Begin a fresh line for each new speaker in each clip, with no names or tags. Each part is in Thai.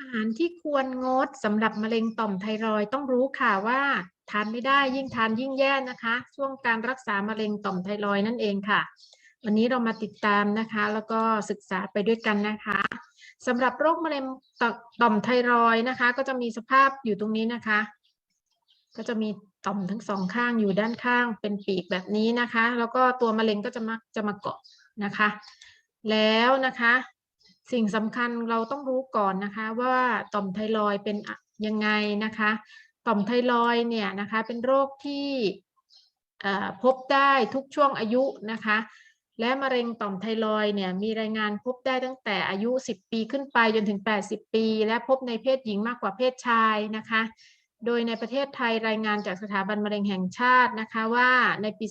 อาหารที่ควรงดสำหรับมะเร็งต่อมไทรอยต้องรู้ค่ะว่าทานไม่ได้ยิ่งทานยิ่งแย่นะคะ ช่วงการรักษามะเร็งต่อมไทรอยนั่นเองค่ะ วันนี้เรามาติดตามนะคะ แล้วก็ศึกษาไปด้วยกันนะคะสำหรับโรคมะเร็งต่อมไทรอยนะคะ ก็จะมีสภาพอยู่ตรงนี้นะคะ ก็จะมีต่อมทั้งสองข้างอยู่ด้านข้างเป็นปีกแบบนี้นะคะ แล้วก็ตัวมะเร็งก็จะมาจะมาเกาะนะคะ แล้วนะคะ สิ่งสำคัญเราต้องรู้ก่อนนะคะว่าต่อมไทรอยเป็นยังไงนะคะ ต่อมไทรอยเนี่ยนะคะเป็นโรคที่พบได้ทุกช่วงอายุนะคะ และมะเร็งต่อมไทรอยเนี่ยมีรายงานพบได้ตั้งแต่อายุ 10 ปีขึ้นไปจนถึง 80 ปี และพบในเพศหญิงมากกว่าเพศชายนะคะ โดยในประเทศไทยรายงานจากสถาบันมะเร็งแห่งชาตินะคะว่าในปี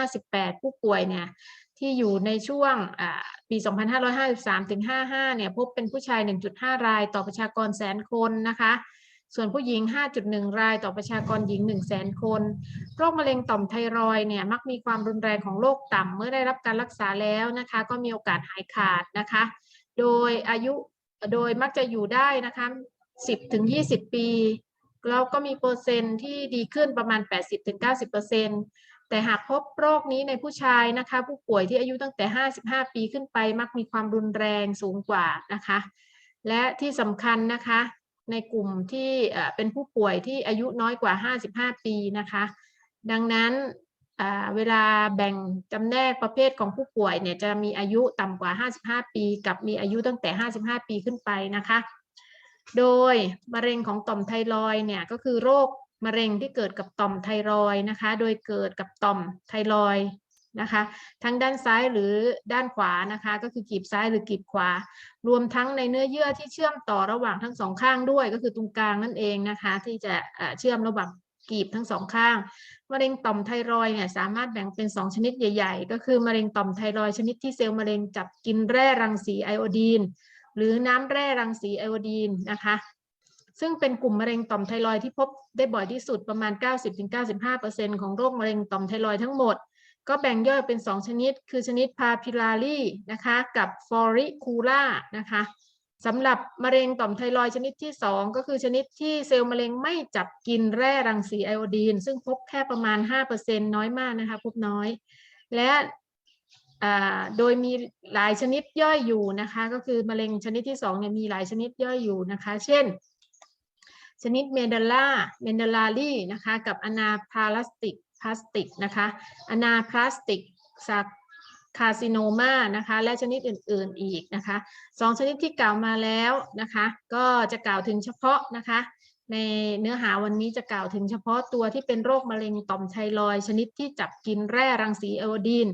2558 ผู้ป่วยเนี่ย ที่อยู่ในช่วงปี 2553ถึง55 เนี่ยพบเป็นผู้ชาย 1.5 รายต่อประชากรแสนคนนะคะ ส่วนผู้หญิง 5.1 รายต่อประชากรหญิง 1 0 0 0 0 0 คน โรคมะเร็งต่อมไทรอยด์เนี่ยมักมีความรุนแรงของโรคต่ำเมื่อได้รับการรักษาแล้วนะคะ ก็มีโอกาสหายขาดนะคะ โดยอายุโดยมักจะอยู่ได้นะคะ 10ถึง20 ปี แล้วก็มีเปอร์เซ็นต์ที่ดีขึ้นประมาณ 80-90% แต่หากพบโรคนี้ในผู้ชายนะคะ ผู้ป่วยที่อายุตั้งแต่ 55 ปีขึ้นไป มักมีความรุนแรงสูงกว่านะคะ และที่สำคัญนะคะ ในกลุ่มที่เป็นผู้ป่วยที่อายุน้อยกว่า 55 ปีนะคะ ดังนั้นเวลาแบ่งจำแนกประเภทของผู้ป่วยเนี่ยจะมีอายุต่ำกว่า 55 ปี กับมีอายุตั้งแต่ 55 ปีขึ้นไปนะคะ โดยมะเร็งของต่อมไทรอยเนี่ยก็คือโรค มะเร็งที่เกิดกับต่อมไทรอยนะคะ โดยเกิดกับต่อมไทรอยนะคะ ทั้งด้านซ้ายหรือด้านขวานะคะ ก็คือกีบซ้ายหรือกีบขวา รวมทั้งในเนื้อเยื่อที่เชื่อมต่อระหว่างทั้งสองข้างด้วย ก็คือตรงกลางนั่นเองนะคะ ที่จะเชื่อมระหว่างกีบทั้งสองข้าง มะเร็งต่อมไทรอยเนี่ยสามารถแบ่งเป็น 2 ชนิดใหญ่ ๆ ก็คือมะเร็งต่อมไทรอยชนิดที่เซลล์มะเร็งจับกินแร่รังสีไอโอดีน หรือน้ำแร่รังสีไอโอดีนนะคะ ซึ่งเป็นกลุ่มมะเร็งต่อมไทรอยที่พบได้บ่อยที่สุดประมาณ 90-95%ของโรคมะเร็งต่อมไทรอยทั้งหมด ก็แบ่งย่อยเป็น 2 ชนิด คือชนิดพาพิลารีนะคะกับฟอริคูล่านะคะสำหรับมะเร็งต่อมไทรอยชนิดที่ 2 ก็คือชนิดที่เซลล์มะเร็งไม่จับกินแร่รังสีไอโอดีน ซึ่งพบแค่ประมาณ 5%น้อยมากนะคะพบน้อย และโดยมีหลายชนิดย่อยอยู่นะคะ ก็คือมะเร็งชนิดที่2เนี่ยมีหลายชนิดย่อยอยู่นะคะ เช่น ชนิดเมดัลล่าเมดัลลารีนะคะ กับอนาพาลาสติกพลาสติกนะคะอนาพลาสติกซักคาซิโนมานะคะ และชนิดอื่น ๆ อีกนะคะสองชนิดที่กล่าวมาแล้วนะคะ ก็จะกล่าวถึงเฉพาะนะคะ ในเนื้อหาวันนี้จะกล่าวถึงเฉพาะตัวที่เป็นโรคมะเร็งต่อมไทรอยชนิดที่จับกินแร่รังสีไอโอดีน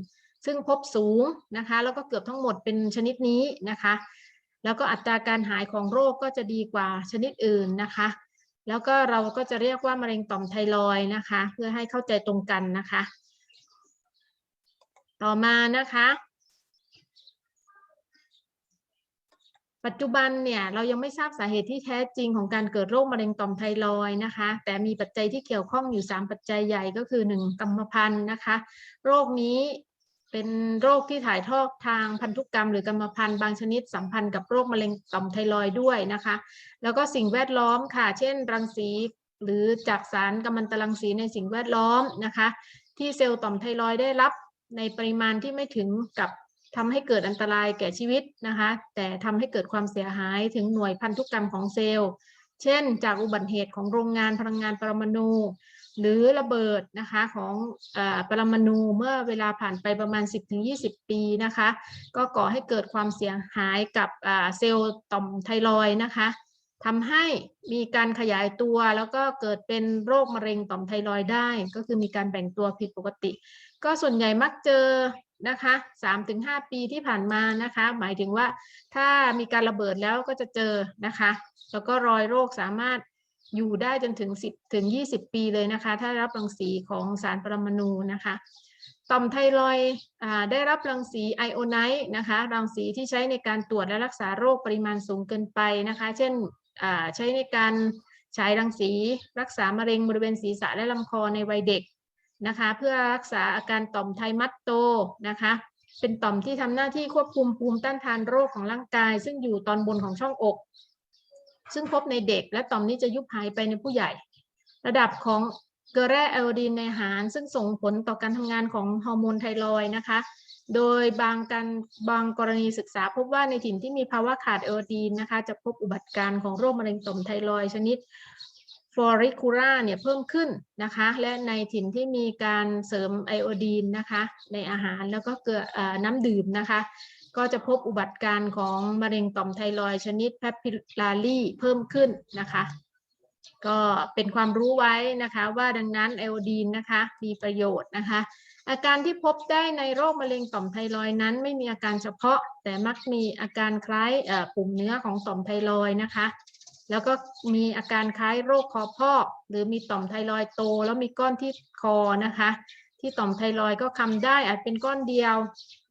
ซึ่งพบสูงนะคะ แล้วก็เกือบทั้งหมดเป็นชนิดนี้นะคะ แล้วก็อัตราการหายของโรคก็จะดีกว่าชนิดอื่นนะคะ แล้วก็เราก็จะเรียกว่ามะเร็งต่อมไทรอยนะคะ เพื่อให้เข้าใจตรงกันนะคะ ต่อมานะคะ ปัจจุบันเนี่ยเรายังไม่ทราบสาเหตุที่แท้จริงของการเกิดโรคมะเร็งต่อมไทรอยนะคะ แต่มีปัจจัยที่เกี่ยวข้องอยู่ 3 ปัจจัยใหญ่ก็คือ 1 กรรมพันธุ์นะคะ โรคนี้ เป็นโรคที่ถ่ายทอดทางพันธุกรรมหรือกรรมพันธุ์บางชนิดสัมพันธ์กับโรคมะเร็งต่อมไทรอยด้วยนะคะ แล้วก็สิ่งแวดล้อมค่ะ เช่น รังสีหรือจากสารกัมมันตรังสีในสิ่งแวดล้อมนะคะ ที่เซลล์ต่อมไทรอยได้รับในปริมาณที่ไม่ถึงกับทำให้เกิดอันตรายแก่ชีวิตนะคะ แต่ทำให้เกิดความเสียหายถึงหน่วยพันธุกรรมของเซลล์ เช่น จากอุบัติเหตุของโรงงานพลังงานปรมาณู หรือระเบิดนะคะของอปรมาณูเมื่อเวลาผ่านไปประมาณ 10-20 ปีนะคะ ก็ก่อให้เกิดความเสียหายกับเซลล์ต่อมไทรอยนะคะทำให้มีการขยายตัวแล้วก็เกิดเป็นโรคมะเร็งต่อมไทรอยได้ ก็คือมีการแบ่งตัวผิดปกติ ก็ส่วนใหญ่มักเจอนะคะ3-5 ปีที่ผ่านมานะคะ หมายถึงว่าถ้ามีการระเบิดแล้วก็จะเจอนะคะ แล้วก็รอยโรคสามารถ อยู่ได้จนถึง 10 ถึง 20 ปีเลยนะคะ ถ้ารับรังสีของสารปรมาณูนะคะต่อมไทรอยได้รับรังสีไอโอไนท์นะคะรังสีที่ใช้ในการตรวจและรักษาโรคปริมาณสูงเกินไปนะคะ เช่นใช้ในการใช้รังสีรักษามะเร็งบริเวณศีรษะและลำคอในวัยเด็กนะคะ เพื่อรักษาอาการต่อมไทมัตโตนะคะ เป็นต่อมที่ทำหน้าที่ควบคุมภูมิต้านทานโรคของร่างกาย ซึ่งอยู่ตอนบนของช่องอก ซึ่งพบในเด็กและต่อมนี้จะยุบหายไปในผู้ใหญ่ ระดับของเกลือแร่ไอโอดีนในอาหาร ซึ่งส่งผลต่อการทำงานของฮอร์โมนไทรอยนะคะ โดยบางการบางกรณีศึกษาพบว่าในถิ่นที่มีภาวะขาดไอโอดีนนะคะ จะพบอุบัติการของโรคมะเร็งต่อมไทรอยชนิดฟอริคูล่าเนี่ยเพิ่มขึ้นนะคะ และในถิ่นที่มีการเสริมไอโอดีนนะคะ ในอาหารแล้วก็เกลือเอ่อน้ำดื่มนะคะ ก็จะพบอุบัติการ์ของมะเร็งต่อมไทรอยชนิดแพปปิลารีเพิ่มขึ้นนะคะ ก็เป็นความรู้ไว้นะคะว่าดังนั้นไอโอดีนนะคะมีประโยชน์นะคะ อาการที่พบได้ในโรคมะเร็งต่อมไทรอยนั้น ไม่มีอาการเฉพาะ แต่มักมีอาการคล้ายปุ่มเนื้อของต่อมไทรอยนะคะ แล้วก็มีอาการคล้ายโรคคอพอกหรือมีต่อมไทรอยโต แล้วมีก้อนที่คอนะคะ ที่ต่อมไทรอยก็คำได้อาจเป็นก้อนเดียว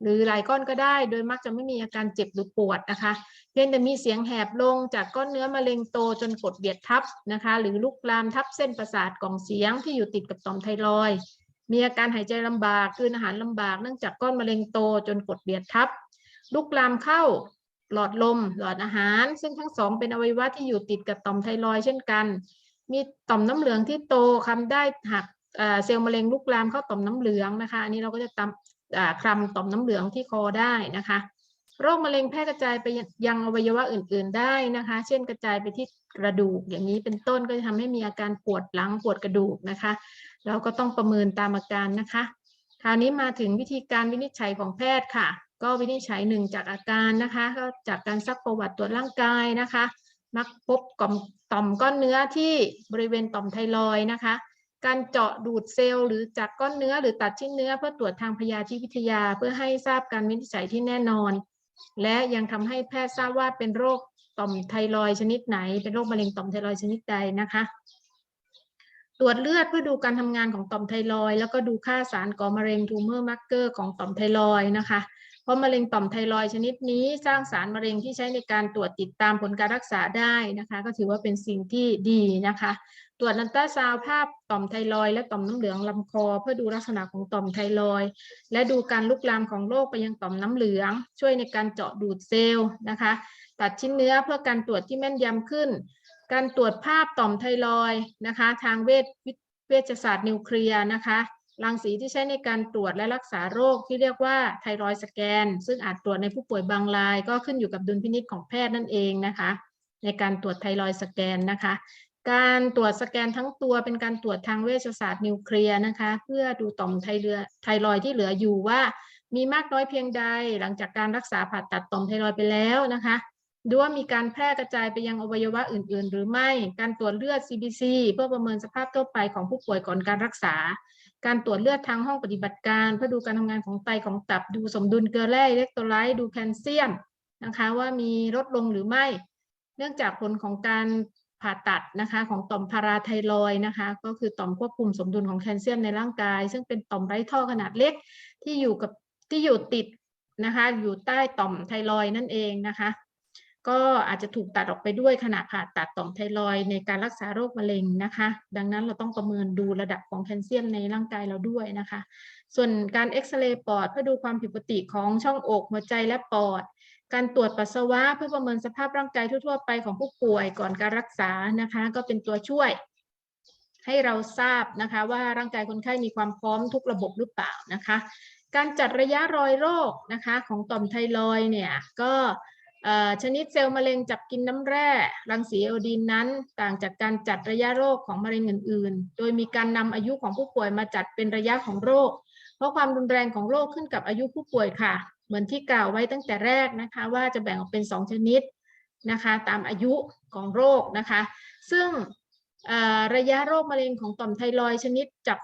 หรือหลายก้อนก็ได้ โดยมักจะไม่มีอาการเจ็บหรือปวดนะคะ เพียงแต่มีเสียงแหบลงจากก้อนเนื้อมะเร็งโตจนกดเบียดทับนะคะ หรือลุกลามทับเส้นประสาทกล่องเสียงที่อยู่ติดกับต่อมไทรอยมีอาการหายใจลำบากกลืนอาหารลำบากเนื่องจากก้อนมะเร็งโตจนกดเบียดทับลุกลามเข้าหลอดลม หลอดอาหาร ซึ่งทั้งสองเป็นอวัยวะที่อยู่ติดกับต่อมไทรอยเช่นกัน มีต่อมน้ำเหลืองที่โตคำได้หัก เซลล์มะเร็งลุกลามเข้าต่อมน้ำเหลืองนะคะ อันนี้เราก็จะตำคลำต่อมน้ำเหลืองที่คอได้นะคะ โรคมะเร็งแพร่กระจายไปยังอวัยวะอื่น ๆได้นะคะ เช่นกระจายไปที่กระดูกอย่างนี้เป็นต้นก็จะทำให้มีอาการปวดหลังปวดกระดูกนะคะ เราก็ต้องประเมินตามอาการนะคะ คราวนี้มาถึงวิธีการวินิจฉัยของแพทย์ค่ะ ก็วินิจฉัยหนึ่งจากอาการนะคะก็จากการซักประวัติตรวจร่างกายนะคะ มักพบก่อมต่อมก้อนเนื้อที่บริเวณต่อมไทรอยนะคะ การเจาะดูดเซลล์หรือจากก้อนเนื้อหรือตัดชิ้นเนื้อเพื่อตรวจทางพยาธิวิทยา เพื่อให้ทราบการวินิจฉัยที่แน่นอน และยังทำให้แพทย์ทราบว่าเป็นโรคต่อมไทรอยชนิดไหน เป็นโรคมะเร็งต่อมไทรอยชนิดใดนะคะ ตรวจเลือดเพื่อดูการทำงานของต่อมไทรอยแล้วก็ดูค่าสารก่อมะเร็งทูเมอร์มาร์เกอร์ของต่อมไทรอยนะคะ ราะมะเร็งต่อมไทรอยชนิดนี้สร้างสารมะเร็งที่ใช้ในการตรวจติดตามผลการรักษาได้นะคะ ก็ถือว่าเป็นสิ่งที่ดีนะคะ ตรวจนันตราซาวภาพต่อมไทรอยและต่อมน้ำเหลืองลำคอ เพื่อดูลักษณะของต่อมไทรอยและดูการลุกลามของโรคไปยังต่อมน้ำเหลือง ช่วยในการเจาะดูดเซลล์นะคะ ตัดชิ้นเนื้อเพื่อการตรวจที่แม่นยำขึ้น การตรวจภาพต่อมไทรอยนะคะ ทางเวชวิเวชศาสตร์นิวเคลียร์นะคะ รังสีที่ใช้ในการตรวจและรักษาโรคที่เรียกว่าไทรอยสแกน ซึ่งอาจตรวจในผู้ป่วยบางราย ก็ขึ้นอยู่กับดุลพินิจของแพทย์นั่นเองนะคะ ในการตรวจไทรอยสแกนนะคะ การตรวจสแกนทั้งตัวเป็นการตรวจทางเวชศาสตร์นิวเคลียร์นะคะ เพื่อดูต่อมไทเรือไทรอยที่เหลืออยู่ว่า มีมากน้อยเพียงใด หลังจากการรักษาผ่าตัดต่อมไทรอยไปแล้วนะคะ ดูว่ามีการแพร่กระจายไปยังอวัยวะอื่น ๆ หรือไม่ การตรวจเลือด CBC เพื่อประเมินสภาพทั่วไปของผู้ป่วยก่อนการรักษา การตรวจเลือดทางห้องปฏิบัติการ เพื่อดูการทำงานของไตของตับ ดูสมดุลเกลือแร่อิเล็กโทรไลต์ดูแคลเซียมนะคะว่ามีลดลงหรือไม่ เนื่องจากผลของการผ่าตัดนะคะของต่อมพาราไทรอยนะคะ ก็คือต่อมควบคุมสมดุลของแคลเซียมในร่างกาย ซึ่งเป็นต่อมไร้ท่อขนาดเล็กที่อยู่กับที่อยู่ติดนะคะอยู่ใต้ต่อมไทรอยนั่นเองนะคะ ก็อาจจะถูกตัดออกไปด้วยขณะผ่าตัดต่อมไทรอยในการรักษาโรคมะเร็งนะคะ ดังนั้นเราต้องประเมินดูระดับของแคลเซียมในร่างกายเราด้วยนะคะ ส่วนการเอ็กซเรย์ปอดเพื่อดูความผิดปกติของช่องอกหัวใจและปอด การตรวจปัสสาวะเพื่อประเมินสภาพร่างกายทั่วๆ ไปของผู้ป่วยก่อนการรักษานะคะ ก็เป็นตัวช่วยให้เราทราบนะคะว่าร่างกายคนไข้มีความพร้อมทุกระบบหรือเปล่านะคะ การจัดระยะรอยโรคนะคะของต่อมไทรอยเนี่ยก็ ชนิดเซลล์มะเร็งจับกินน้ำแร่รังสีไอโอดีนนั้น ต่างจากการจัดระยะโรคของมะเร็งอื่น ๆ โดยมีการนำอายุของผู้ป่วยมาจัดเป็นระยะของโรค เพราะความรุนแรงของโรคขึ้นกับอายุผู้ป่วยค่ะ เหมือนที่กล่าวไว้ตั้งแต่แรกนะคะ ว่าจะแบ่งออกเป็น 2 ชนิดนะคะ ตามอายุของโรคนะคะ ซึ่งระยะโรคมะเร็งของต่อมไทรอยด์ชนิดจับ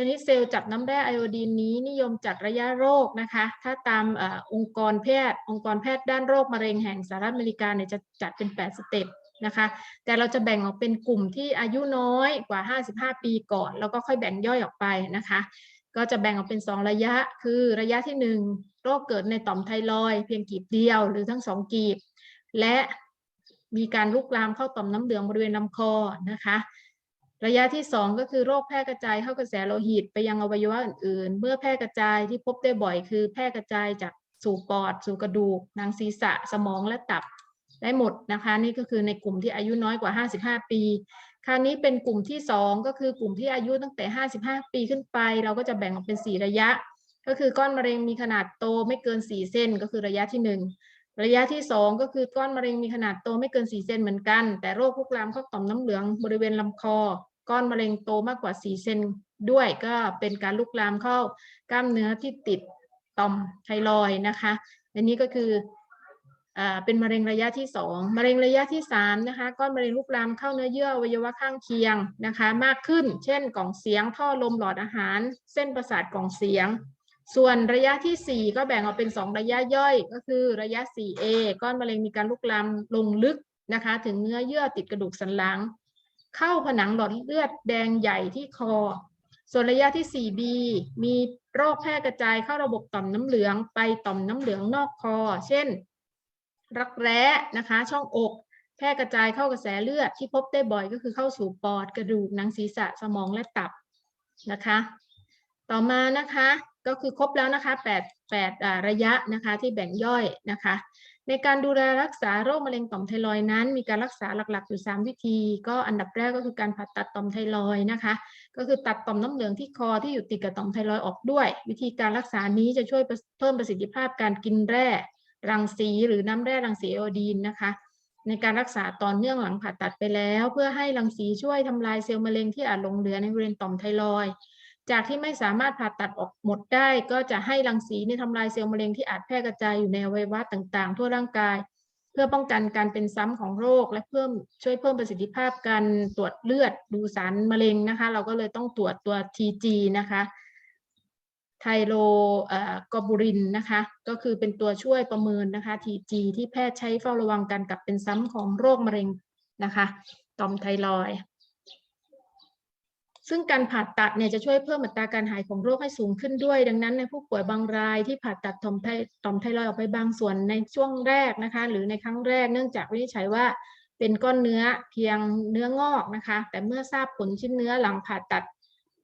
ชนิดเซลล์จับน้ำแร่ไอโอดีนนี้นิยมจัดระยะโรคนะคะ ถ้าตามอองค์กรแพทย์ องค์กรแพทย์ด้านโรคมะเร็งแห่งสหรัฐอเมริกาเนี่ยจะจัดเป็น 8 สเต็ปนะคะ แต่เราจะแบ่งออกเป็นกลุ่มที่อายุน้อยกว่า 55 ปีก่อน แล้วก็ค่อยแบ่งย่อยออกไปนะคะ ก็จะแบ่งออกเป็น 2 ระยะ คือระยะที่ 1 โรคเกิดในต่อมไทรอยเพียงกีบเดียวหรือทั้งสองกีบ และมีการลุกลามเข้าต่อมน้ำเหลืองบริเวณลำคอนะคะ ระยะที่ 2 ก็คือโรคแพร่กระจายเข้ากระแสโลหิตไปยังอวัยวะอื่นๆ เมื่อแพร่กระจายที่พบได้บ่อยคือแพร่กระจายจากสู่ปอด สู่กระดูกหนังศีรษะสมองและตับได้หมดนะคะ นี่ก็คือในกลุ่มที่อายุน้อยกว่า 55 ปี คราวนี้เป็นกลุ่มที่ 2 ก็คือกลุ่มที่อายุตั้งแต่ 55 ปีขึ้นไป เราก็จะแบ่งออกเป็น 4 ระยะ ก็คือก้อนมะเร็งมีขนาดโตไม่เกิน 4เซนก็คือระยะที่ 1ระยะที่ 2 ก็คือก้อนมะเร็งมีขนาดโตไม่เกิน 4 เซนเหมือนกัน แต่โรคลุกลามเข้าต่อมน้ำเหลืองบริเวณลำคอ ก้อนมะเร็งโตมากกว่า 4 เซนด้วยก็เป็นการลุกลามเข้ากล้ามเนื้อที่ติดต่อมไทรอยนะคะ อันนี้ก็คืออเป็นมะเร็งระยะที่ 2 มะเร็งระยะที่3นะคะก้อนมะเร็งลุกลามเข้าเนื้อเยื่ออวัยวะข้างเคียงนะคะมากขึ้น เช่นกล่องเสียงท่อลมหลอดอาหาร เส้นประสาทกล่องเสียง ส่วนระยะที่ 4 ก็แบ่งออกเป็น 2 ระยะย่อย ก็คือระยะ 4A ก้อนมะเร็งมีการลุกลามลงลึกนะคะถึงเนื้อเยื่อติดกระดูกสันหลัง เข้าผนังหลอดเลือดแดงใหญ่ที่คอ ส่วนระยะที่ 4B มีโรคแพร่กระจายเข้าระบบต่อมน้ำเหลืองไปต่อมน้ำเหลืองนอกคอ เช่น รักแร้นะคะ ช่องอก แพร่กระจายเข้ากระแสเลือดที่พบได้บ่อยก็คือเข้าสู่ปอดกระดูกหนังศีรษะสมองและตับนะคะ ต่อมานะคะก็คือครบแล้วนะคะ8 8ระยะนะคะที่แบ่งย่อยนะคะ ในการดูแลรักษาโรคมะเร็งต่อมไทรอยนั้น มีการรักษาหลักๆ อยู่ 3 วิธี ก็อันดับแรกก็คือการผ่าตัดต่อมไทรอยนะคะ ก็คือตัดต่อมน้ำเหลืองที่คอที่อยู่ติดกับต่อมไทรอยออกด้วย วิธีการรักษานี้จะช่วยเพิ่มประสิทธิภาพการกินแร่ รังสีหรือน้ำแร่รังสีไอโอดีนนะคะ ในการรักษาต่อเนื่องหลังผ่าตัดไปแล้ว เพื่อให้รังสีช่วยทำลายเซลล์มะเร็งที่อาจหลงเหลือในบริเวณต่อมไทรอย จากที่ไม่สามารถผ่าตัดออกหมดได้ก็จะให้รังสีในทำลายเซลล์มะเร็งที่อาจแพร่กระจายอยู่ในอวัยวะต่างๆ ทั่วร่างกาย เพื่อป้องกันการเป็นซ้ำของโรค และเพิ่มช่วยเพิ่มประสิทธิภาพการตรวจเลือดดูสารมะเร็งนะคะ เราก็เลยต้องตรวจตัว TG นะคะไทโรเอ่อกอบูรินนะคะ ก็คือเป็นตัวช่วยประเมินนะคะ TG ที่แพทย์ใช้เฝ้าระวังการกลับเป็นซ้ำของโรคมะเร็งนะคะ ต่อมไทรอย ซึ่งการผ่าตัดเนี่ยจะช่วยเพิ่มอัตราการหายของโรคให้สูงขึ้นด้วย ดังนั้นในผู้ป่วยบางรายที่ผ่าตัดต่อมไทต่อมไทรอยออกไปบางส่วนในช่วงแรกนะคะ หรือในครั้งแรกเนื่องจากวินิจฉัยว่าเป็นก้อนเนื้อเพียงเนื้องอกนะคะ แต่เมื่อทราบผลชิ้นเนื้อหลังผ่าตัด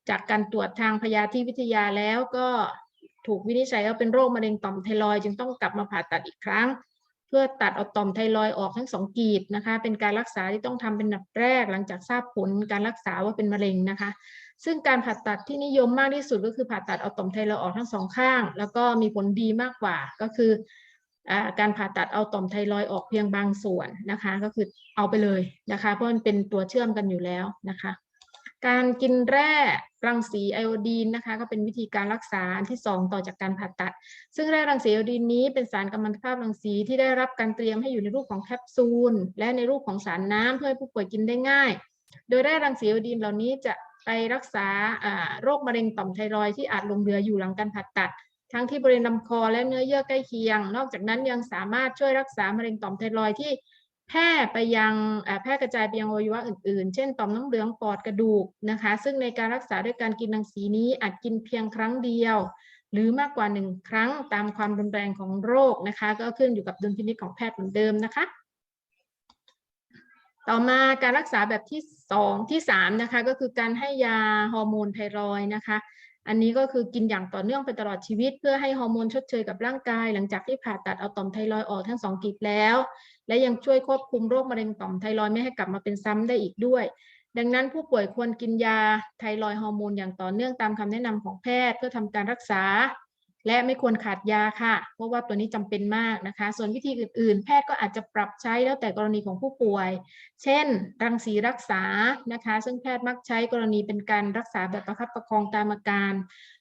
จากการตรวจทางพยาธิวิทยาแล้วก็ถูกวินิจฉัยว่าเป็นโรคมะเร็งต่อมไทรอยจึงต้องกลับมาผ่าตัดอีกครั้ง พื่อตัดเอาต่อมไทรอยด์ออกทั้งสองกีบนะคะ เป็นการรักษาที่ต้องทำเป็นอันดับแรก หลังจากทราบผลการรักษาว่าเป็นมะเร็งนะคะ ซึ่งการผ่าตัดที่นิยมมากที่สุดก็คือผ่าตัดเอาต่อมไทรอยด์ออกทั้งสองข้าง แล้วก็มีผลดีมากกว่าก็คือการผ่าตัดเอาต่อมไทรอยด์ออกเพียงบางส่วนนะคะ ก็คือเอาไปเลยนะคะ เพราะมันเป็นตัวเชื่อมกันอยู่แล้วนะคะ การกินแร่ รังสีไอโอดีนนะคะ ก็เป็นวิธีการรักษาอันที่ 2 ต่อจากการผ่าตัด ซึ่งแร่รังสีไอโอดีนนี้เป็นสารกัมมันตภาพรังสีที่ได้รับการเตรียมให้อยู่ในรูปของแคปซูล และในรูปของสารน้ำเพื่อให้ผู้ป่วยกินได้ง่าย โดยแร่รังสีไอโอดีนเหล่านี้จะไปรักษาโรคมะเร็งต่อมไทรอยที่อาจลงเหลืออยู่หลังการผ่าตัด ทั้งที่บริเวณลำคอและเนื้อเยื่อใกล้เคียง นอกจากนั้นยังสามารถช่วยรักษามะเร็งต่อมไทรอยที่ แพร่ไปยังแพร่กระจายไปยังอวัยวะอื่นๆ เช่น ต่อมน้ำเหลืองปอดกระดูกนะคะ ซึ่งในการรักษาด้วยการกินรังสีนี้อาจกินเพียงครั้งเดียว หรือมากกว่าหนึ่งครั้งตามความรุนแรงของโรคนะคะ ก็ขึ้นอยู่กับดุลพินิจของแพทย์เหมือนเดิมนะคะ ต่อมาการรักษาแบบที่สองที่สามนะคะก็คือการให้ยาฮอร์โมนไทรอยนะคะ อันนี้ก็คือกินอย่างต่อเนื่องไปตลอดชีวิต เพื่อให้ฮอร์โมนชดเชยกับร่างกาย หลังจากที่ผ่าตัดเอาต่อมไทรอยด์ออกทั้งสองกีบแล้ว และยังช่วยควบคุมโรคมะเร็งต่อมไทรอยด์ไม่ให้กลับมาเป็นซ้ำได้อีกด้วย ดังนั้นผู้ป่วยควรกินยาไทรอยด์ฮอร์โมนอย่างต่อเนื่องตามคำแนะนำของแพทย์ เพื่อทำการรักษา และไม่ควรขาดยาค่ะ เพราะว่าตัวนี้จำเป็นมากนะคะ ส่วนวิธีอื่นๆ แพทย์ก็อาจจะปรับใช้แล้วแต่กรณีของผู้ป่วย เช่น รังสีรักษานะคะ ซึ่งแพทย์มักใช้กรณีเป็นการรักษาแบบประคับประคองตามอาการ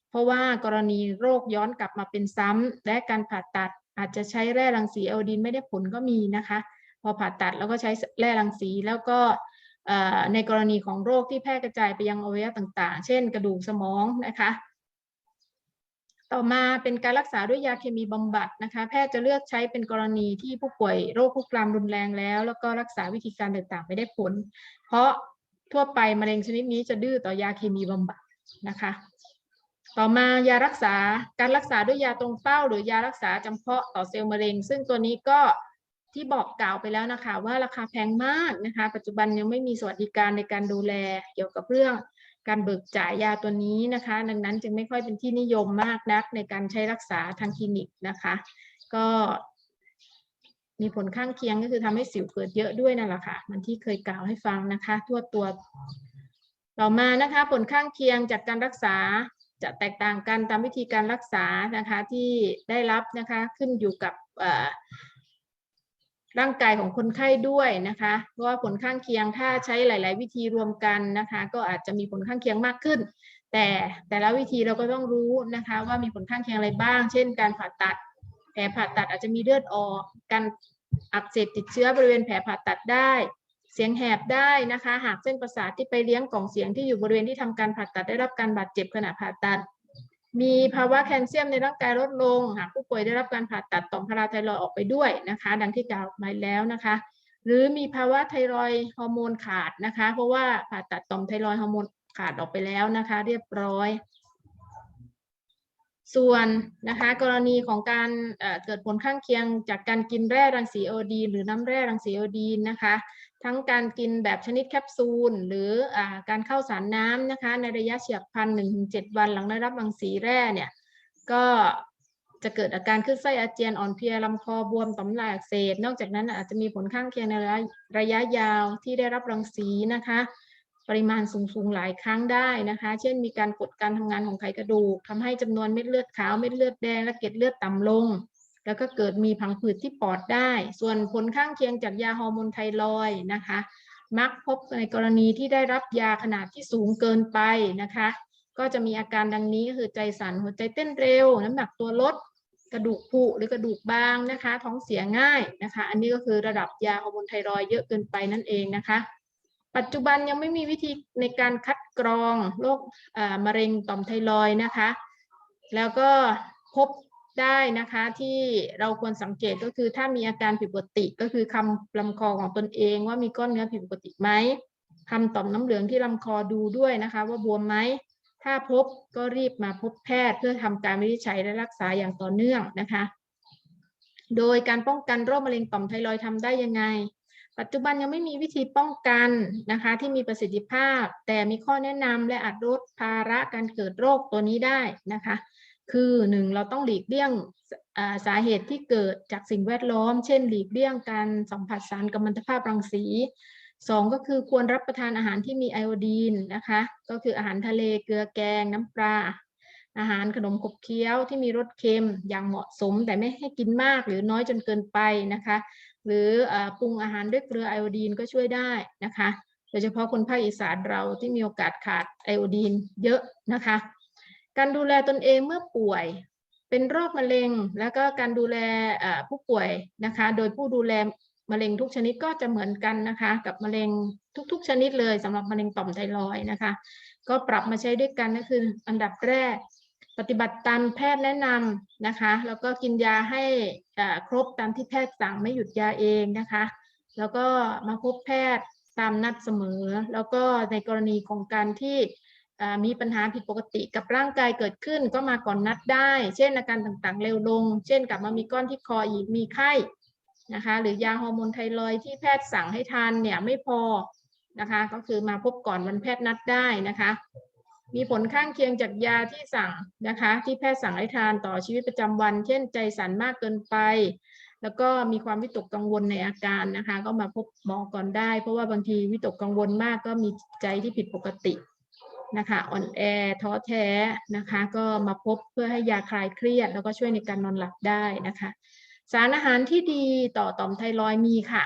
เพราะว่ากรณีโรคย้อนกลับมาเป็นซ้ำและการผ่าตัดอาจจะใช้แร่รังสีไอโอดีนไม่ได้ผลก็มีนะคะ พอผ่าตัดแล้วก็ใช้แร่รังสีแล้วก็ในกรณีของโรคที่แพร่กระจายไปยังอวัยวะต่างๆ เช่น กระดูกสมองนะคะ ต่อมาเป็นการรักษาด้วยยาเคมีบำบัดนะคะ แพทย์จะเลือกใช้เป็นกรณีที่ผู้ป่วยโรคคุกคามรุนแรงแล้ว แล้วก็รักษาวิธีการต่างๆไม่ได้ผล เพราะทั่วไปมะเร็งชนิดนี้จะดื้อต่อยาเคมีบำบัดนะคะ ต่อมายารักษาการรักษาด้วยยาตรงเป้า หรือยารักษาจำเพาะต่อเซลล์มะเร็ง ซึ่งตัวนี้ก็ที่บอกกล่าวไปแล้วนะคะ ว่าราคาแพงมากนะคะ ปัจจุบันยังไม่มีสวัสดิการในการดูแลเกี่ยวกับเรื่อง การเบิกจ่ายยาตัวนี้นะคะ ดังนั้นจึงไม่ค่อยเป็นที่นิยมมากนักในการใช้รักษาทางคลินิกนะคะ ก็มีผลข้างเคียงก็คือทำให้สิวเกิดเยอะด้วยนั่นแหละค่ะ มันที่เคยกล่าวให้ฟังนะคะ ทั่วตัว ต่อมานะคะ ผลข้างเคียงจากการรักษาจะแตกต่างกันตามวิธีการรักษานะคะที่ได้รับนะคะขึ้นอยู่กับ ร่างกายของคนไข้ด้วยนะคะ เพราะว่าผลข้างเคียงถ้าใช้หลาย ๆ วิธีรวมกันนะคะ ก็อาจจะมีผลข้างเคียงมากขึ้น แต่แต่ละวิธีเราก็ต้องรู้นะคะ ว่ามีผลข้างเคียงอะไรบ้าง เช่น การผ่าตัด แผลผ่าตัดอาจจะมีเลือดออก การอักเสบติดเชื้อบริเวณแผลผ่าตัดได้ เสียงแหบได้นะคะ หากเส้นประสาทที่ไปเลี้ยงกล่องเสียงที่อยู่บริเวณที่ทำการผ่าตัดได้รับการบาดเจ็บขณะผ่าตัด มีภาวะแคลเซียมในร่างกายลดลง หากผู้ป่วยได้รับการผ่าตัดต่อมพาราไทรอยออกไปด้วยนะคะ ดังที่กล่าวมาแล้วนะคะ หรือมีภาวะไทรอยฮอร์โมนขาดนะคะ เพราะว่าผ่าตัดต่อมไทรอยฮอร์โมนขาดออกไปแล้วนะคะ เรียบร้อย ส่วนนะคะกรณีของการเกิดผลข้างเคียงจากการกินแร่รังสีโอดีนหรือน้ำแร่รังสีโอดีนนะคะ ทั้งการกินแบบชนิดแคปซูล หรืออการเข้าสารน้ำนะคะ ในระยะเฉียบพลัน1-7วันหลังได้รับรังสีแร่เนี่ย ก็จะเกิดอาการขึ้นไส้อาเจียนอ่อนเพลียลำคอบวมต่อมลายอักเสบนอกจากนั้นอาจจะมีผลข้างเคียงในระยะระยะยาวที่ได้รับรังสีนะคะ ปริมาณสูงๆหลายครั้งได้นะคะ เช่นมีการกดการทำงานของไขกระดูกทำให้จำนวนเม็ดเลือดขาวเม็ดเลือดแดงและเกล็ดเลือดต่ำลง แล้วก็เกิดมีพังผืดที่ปอดได้ ส่วนผลข้างเคียงจากยาฮอร์โมนไทรอยนะคะ มักพบในกรณีที่ได้รับยาขนาดที่สูงเกินไปนะคะ ก็จะมีอาการดังนี้ก็คือใจสั่นหัวใจเต้นเร็ว น้ำหนักตัวลด กระดูกผุหรือกระดูกบางนะคะ ท้องเสียง่ายนะคะ อันนี้ก็คือระดับยาฮอร์โมนไทรอยเยอะเกินไปนั่นเองนะคะปัจจุบันยังไม่มีวิธีในการคัดกรองโรคอ่ามะเร็งต่อมไทรอยนะคะ แล้วก็พบ ได้นะคะที่เราควรสังเกตก็คือถ้ามีอาการผิดปกติก็คือคำลำคอของตนเองว่ามีก้อนเนื้อผิดปกติไหมคำต่อมน้ำเหลืองที่ลำคอดูด้วยนะคะ ว่าบวมไหมถ้าพบก็รีบมาพบแพทย์เพื่อทำการวินิจฉัยและรักษาอย่างต่อเนื่องนะคะ โดยการป้องกันโรคมะเร็งต่อมไทรอยด์ทำได้ยังไง ปัจจุบันยังไม่มีวิธีป้องกันนะคะ ที่มีประสิทธิภาพ แต่มีข้อแนะนำและอาจลดภาระการเกิดโรคตัวนี้ได้นะคะ คือหนึ่งเราต้องหลีกเลี่ยงสาเหตุที่เกิดจากสิ่งแวดล้อม เช่น หลีกเลี่ยงการสัมผัสสารกัมมันตภาพรังสีสองก็คือควรรับประทานอาหารที่มีไอโอดีนนะคะ ก็คืออาหารทะเลเกลือแกงน้ำปลาอาหารขนมขบเคี้ยวที่มีรสเค็มอย่างเหมาะสม แต่ไม่ให้กินมากหรือน้อยจนเกินไปนะคะ หรืออปรุงอาหารด้วยเกลือไอโอดีนก็ช่วยได้นะคะ โดยเฉพาะคนภาคอีสานเราที่มีโอกาสขาดไอโอดีนเยอะนะคะ การดูแลตนเองเมื่อป่วย เป็นโรคมะเร็ง แล้วก็การดูแลผู้ป่วยนะคะ โดยผู้ดูแลมะเร็งทุกชนิดก็จะเหมือนกันนะคะ กับมะเร็งทุก ๆ ชนิดเลยสำหรับมะเร็งต่อมไทรอยนะคะ ก็ปรับมาใช้ด้วยกันก็คืออันดับแรก ปฏิบัติตามแพทย์แนะนำนะคะ แล้วก็กินยาให้ครบตามที่แพทย์สั่งไม่หยุดยาเองนะคะ แล้วก็มาพบแพทย์ตามนัดเสมอ แล้วก็ในกรณีของการที่ มีปัญหาผิดปกติกับร่างกายเกิดขึ้นก็มาก่อนนัดได้ เช่นอาการต่างๆ เร็วลง เช่นกลับมามีก้อนที่คออีกมีไข้นะคะหรือยาฮอร์โมนไทรอยที่แพทย์สั่งให้ทานเนี่ยไม่พอนะคะก็คือมาพบก่อนวันแพทย์นัดได้นะคะมีผลข้างเคียงจากยาที่สั่งนะคะที่แพทย์สั่งให้ทานต่อชีวิตประจำวัน เช่นใจสั่นมากเกินไป แล้วก็มีความวิตกกังวลในอาการนะคะ ก็มาพบหมอก่อนได้ เพราะว่าบางทีวิตกกังวลมากก็มีใจที่ผิดปกติ นะคะอ่อนแอท้อแท้นะคะก็มาพบเพื่อให้ยาคลายเครียด แล้วก็ช่วยในการนอนหลับได้นะคะ สารอาหารที่ดีต่อต่อมไทรอยด์มีค่ะ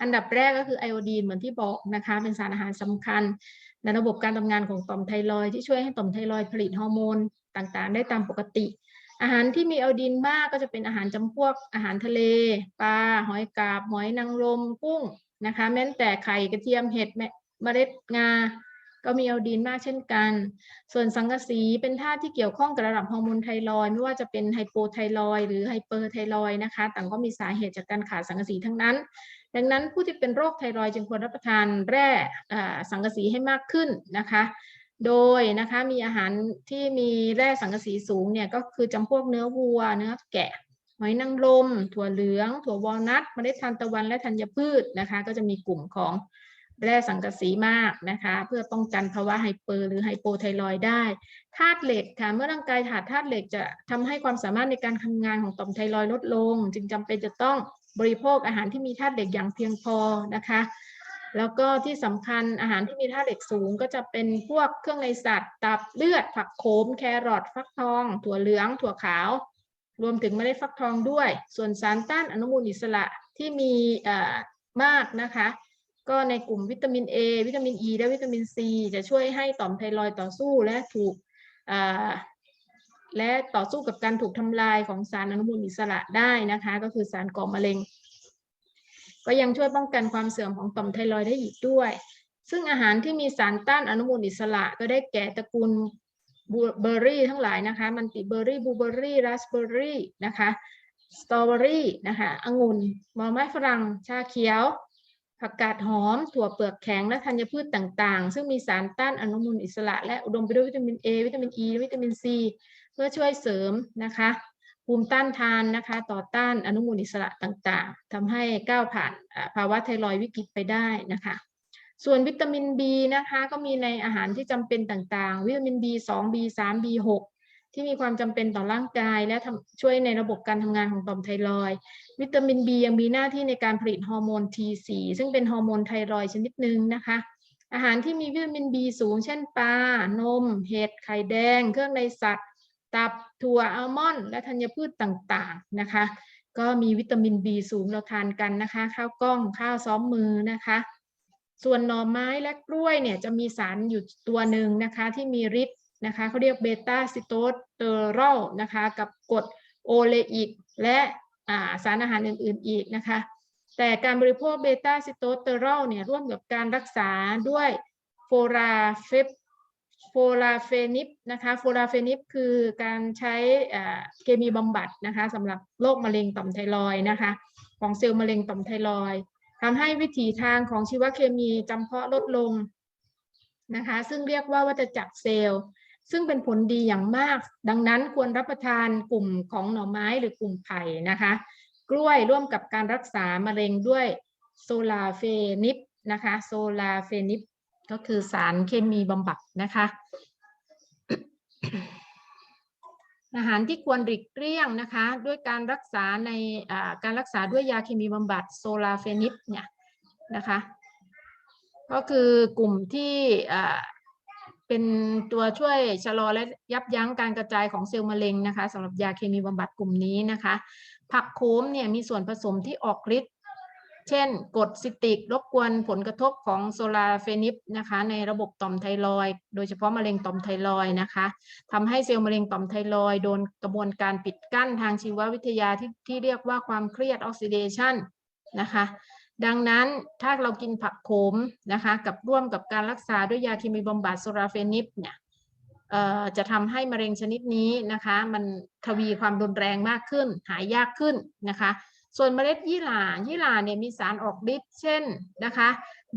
อันดับแรกก็คือไอโอดีนเหมือนที่บอกนะคะ เป็นสารอาหารสำคัญในระบบการทำงานของต่อมไทรอยที่ช่วยให้ต่อมไทรอยผลิตฮอร์โมนต่างๆ ได้ตามปกติ อาหารที่มีไอโอดีนมากก็จะเป็นอาหารจำพวกอาหารทะเลปลาหอยกาบหอยนางรมกุ้งนะคะแม้แต่ไข่กระเทียมเห็ดเมล็ดงา ก็มีไอโอดีนมากเช่นกัน ส่วนสังกะสีเป็นธาตุที่เกี่ยวข้องกับระดับฮอร์โมนไทรอยไม่ว่าจะเป็นไฮโปไทรอยหรือไฮเปอร์ไทรอยนะคะ ต่างก็มีสาเหตุจากการขาดสังกะสีทั้งนั้น ดังนั้นผู้ที่เป็นโรคไทรอยจึงควรรับประทานแร่สังกะสีให้มากขึ้นนะคะ โดยนะคะมีอาหารที่มีแร่สังกะสีสูงเนี่ยก็คือจำพวกเนื้อวัว เนื้อแกะหอยนางรมถั่วเหลือง ถั่ววอลนัทเมล็ดทานตะวันและธัญพืชนะคะ ก็จะมีกลุ่มของ แร่สังกะสีมากนะคะ เพื่อป้องกันภาวะไฮเปอร์หรือไฮโปไทรอยได้ธาตุเหล็กค่ะเมื่อร่างกายขาดธาตุเหล็กจะทำให้ความสามารถในการทำงานของต่อมไทรอยลดลง จึงจำเป็นจะต้องบริโภคอาหารที่มีธาตุเหล็กอย่างเพียงพอนะคะ แล้วก็ที่สำคัญอาหารที่มีธาตุเหล็กสูง ก็จะเป็นพวกเครื่องในสัตว์ ตับเลือด ผักโขม แครอทฟักทอง ถั่วเหลือง ถั่วขาว รวมถึงเมล็ดฟักทองด้วย ส่วนสารต้านอนุมูลอิสระที่มีมากนะคะ ก็ในกลุ่มวิตามิน A วิตามิน E และวิตามิน C จะช่วยให้ต่อมไทรอยต่อสู้และถูกและต่อสู้กับการถูกทำลายของสารอนุมูลอิสระได้นะคะ ก็คือสารก่อมะเร็ง ก็ยังช่วยป้องกันความเสื่อมของต่อมไทรอยด์ได้อีกด้วย ซึ่งอาหารที่มีสารต้านอนุมูลอิสระก็ได้แก่ตระกูลเบอร์รี่ทั้งหลายนะคะ มันติเบอร์รี่บลูเบอร์รี่ราสเบอร์รี่นะคะสตรอเบอรี่นะคะองุ่นมะไม้ฝรั่งชาเขียว ผักกาดหอม ถั่วเปลือกแข็ง และธัญพืชต่างๆ ซึ่งมีสารต้านอนุมูลอิสระ และอุดมไปด้วยวิตามิน A วิตามิน E และวิตามิน C เพื่อช่วยเสริมนะคะ ภูมิต้านทานนะคะ ต่อต้านอนุมูลอิสระต่างๆทำให้ก้าวผ่านภาวะไทรอยด์วิกฤตไปได้นะคะ ส่วนวิตามิน B นะคะ ก็มีในอาหารที่จำเป็นต่างๆ วิตามิน B2 B3 B6 ที่มีความจำเป็นต่อร่างกาย และช่วยในระบบการทำงานของต่อมไทรอยด์วิตามิน B ยังมีหน้าที่ในการผลิตฮอร์โมน T4 ซึ่งเป็นฮอร์โมนไทรอยด์ชนิดหนึ่งนะคะ อาหารที่มีวิตามิน B สูง เช่นปลา นม เห็ด ไข่แดง เครื่องในสัตว์ ตับ ถั่ว อัลมอนด์ และธัญพืชต่างๆ นะคะ ก็มีวิตามิน B สูงเราทานกันนะคะ ข้าวกล้อง ข้าวซ้อมมือนะคะ ส่วนหน่อไม้และกล้วยเนี่ยจะมีสารอยู่ตัวหนึ่งนะคะที่มีฤทธิ์ นะคะเขาเรียกเบต้าซิโตสเตอรอลนะคะกับกรดโอเลอิกและาสารอาหารอื่น ๆ อีกนะคะ แต่การบริโภคเบต้าซิโตสเตอรอลเนี่ยร่วมกับการรักษาด้วยโฟราเฟปโฟราเฟนิปนะคะโฟราเฟนิปคือการใช้เคมีบำบัดนะคะสำหรับโรคมะเร็งต่อมไทรอยนะคะ ของเซลล์มะเร็งต่อมไทรอยทำให้วิถีทางของชีวเคมีจำเพาะลดลงนะคะ ซึ่งเรียกว่าวัฏจักรเซลล์ ซึ่งเป็นผลดีอย่างมาก ดังนั้นควรรับประทานกลุ่มของหน่อไม้หรือกลุ่มไผ่นะคะ กล้วยร่วมกับการรักษามะเร็งด้วยโซลาเฟนิปนะคะโซลาเฟนิปก็คือสารเคมีบำบัดนะคะ อาหารที่ควรหลีกเลี่ยงนะคะ ด้วยการรักษาในการรักษาด้วยยาเคมีบำบัดโซลาเฟนิปเนี่ยนะคะ ก็คือกลุ่มที่ เป็นตัวช่วยชะลอและยับยั้งการกระจายของเซลล์มะเร็งนะคะสำหรับยาเคมีบำบัดกลุ่มนี้นะคะ ผักโขมเนี่ยมีส่วนผสมที่ออกฤทธิ์เช่นกรดซิตริกรบกวนผลกระทบของโซลาเฟนิปนะคะในระบบต่อมไทรอยโดยเฉพาะมะเร็งต่อมไทรอยนะคะทำให้เซลล์มะเร็งต่อมไทรอยโดนกระบวนการปิดกั้นทางชีววิทยาที่ที่เรียกว่าความเครียดออกซิเดชันนะคะ ดังนั้นถ้าเรากินผักโขมนะคะกับร่วมกับการรักษาด้วยยาเคมีบำบัดโซราเฟนิปเนี่ยจะทำให้มะเร็งชนิดนี้นะคะ มันทวีความรุนแรงมากขึ้น หายยากขึ้นนะคะ ส่วนเมล็ดยี่หร่ายี่หร่าเนี่ยมีสารออกฤทธิ์เช่นนะคะ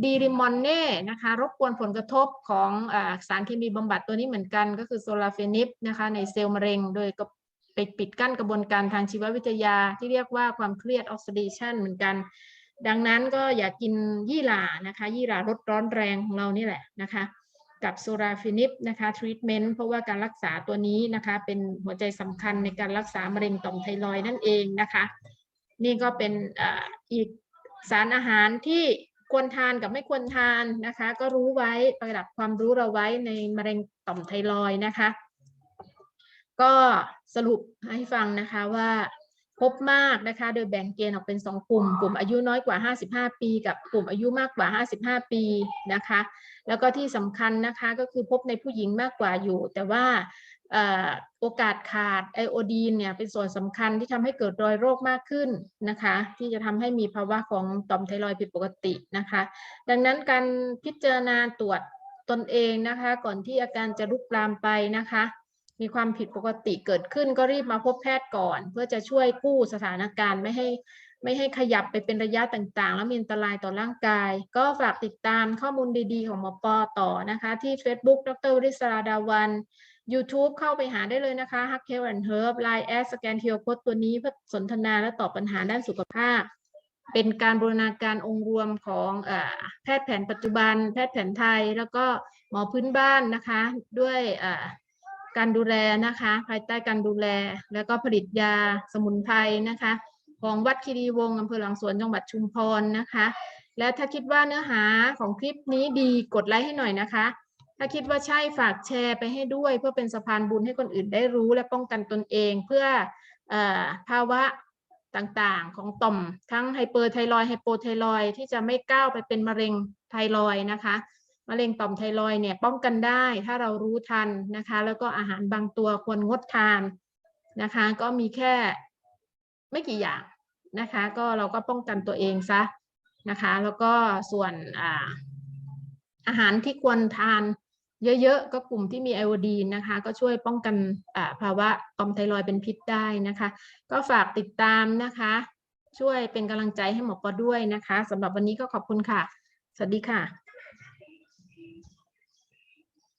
ดีริมอนเน่นะคะรบกวนผลกระทบของอสารเคมีบำบัดตัวนี้เหมือนกัน ก็คือโซลาเฟนิปนะคะในเซลล์มะเร็งโดยก็ไปปิดกั้นกระบวนการทางชีววิทยาที่เรียกว่าความเครียดออกซิเดชันเหมือนกัน ดังนั้นก็อย่ากกินยี่หร่านะคะยี่หร่ารสร้อนแรงของเรานี่แหละนะคะกับโซราฟินิปนะคะทรีทเมนต์เพราะว่าการรักษาตัวนี้นะคะเป็นหัวใจสำคัญในการรักษามะเร็งต่อมไทรอยนั่นเองนะคะนี่ก็เป็นออีกสารอาหารที่ควรทานกับไม่ควรทานนะคะก็รู้ไว้ประดับความรู้เราไว้ในมะเร็งต่อมไทรอยนะคะ ก็สรุปให้ฟังนะคะว่า พบมากนะคะ โดยแบ่งเกณฑ์ออกเป็น 2 กลุ่ม กลุ่มอายุน้อยกว่า 55 ปี กับกลุ่มอายุมากกว่า 55 ปีนะคะ แล้วก็ที่สำคัญนะคะก็คือพบในผู้หญิงมากกว่าอยู่ แต่ว่าเอ่อโอกาสขาดไอโอดีนเนี่ยเป็นส่วนสำคัญที่ทำให้เกิดรอยโรคมากขึ้นนะคะ ที่จะทำให้มีภาวะของต่อมไทรอยด์ผิดปกตินะคะ ดังนั้นการพิจารณาตรวจตนเองนะคะ ก่อนที่อาการจะลุกลามไปนะคะ มีความผิดปกติเกิดขึ้นก็รีบมาพบแพทย์ก่อน เพื่อจะช่วยกู้สถานการณ์ไม่ให้ไม่ให้ขยับไปเป็นระยะต่างๆ แล้วมีอันตรายต่อร่างกาย ก็ฝากติดตามข้อมูลดีๆ ของหมอปอต่อนะคะ ที่ Facebook ดรวริศราดาวัน YouTube เข้าไปหาได้เลยนะคะ Hack h e l and Herb Line แอดสแกนเคียโคดตัวนี้เพื่อสนทนาและตอบปัญหาด้านสุขภาพ เป็นการบูรณาการองค์รวมของอแพทย์แผนปัจจุบัน แพทย์แผนไทย แล้วก็หมอพื้นบ้านนะคะ ด้วย การดูแลนะคะ ภายใต้การดูแล แล้วก็ผลิตยาสมุนไพรนะคะ ของวัดคีรีวงศ์อำเภอหลังสวนจังหวัดชุมพรนะคะ และถ้าคิดว่าเนื้อหาของคลิปนี้ดีกดไลค์ให้หน่อยนะคะ ถ้าคิดว่าใช่ฝากแชร์ไปให้ด้วย เพื่อเป็นสะพานบุญให้คนอื่นได้รู้ และป้องกันตนเองเพื่อออภาวะต่างๆ ของต่อมทั้งไฮเปอร์ไทรอยไฮโปไทรอยที่จะไม่ก้าวไปเป็นมะเร็งไทรอยนะคะ มะเร็งต่อมไทรอยเนี่ยป้องกันได้ถ้าเรารู้ทันนะคะ แล้วก็อาหารบางตัวควรงดทานนะคะ ก็มีแค่ไม่กี่อย่างนะคะ ก็เราก็ป้องกันตัวเองซะนะคะ แล้วก็ส่วนอาอาหารที่ควรทานเยอะๆ ก็กลุ่มที่มีไอโอดีนนะคะ ก็ช่วยป้องกันภาวะต่อมไทรอยเป็นพิษได้นะคะ ก็ฝากติดตามนะคะ ช่วยเป็นกำลังใจให้หมอปอด้วยนะคะสำหรับวันนี้ก็ขอบคุณค่ะ สวัสดีค่ะ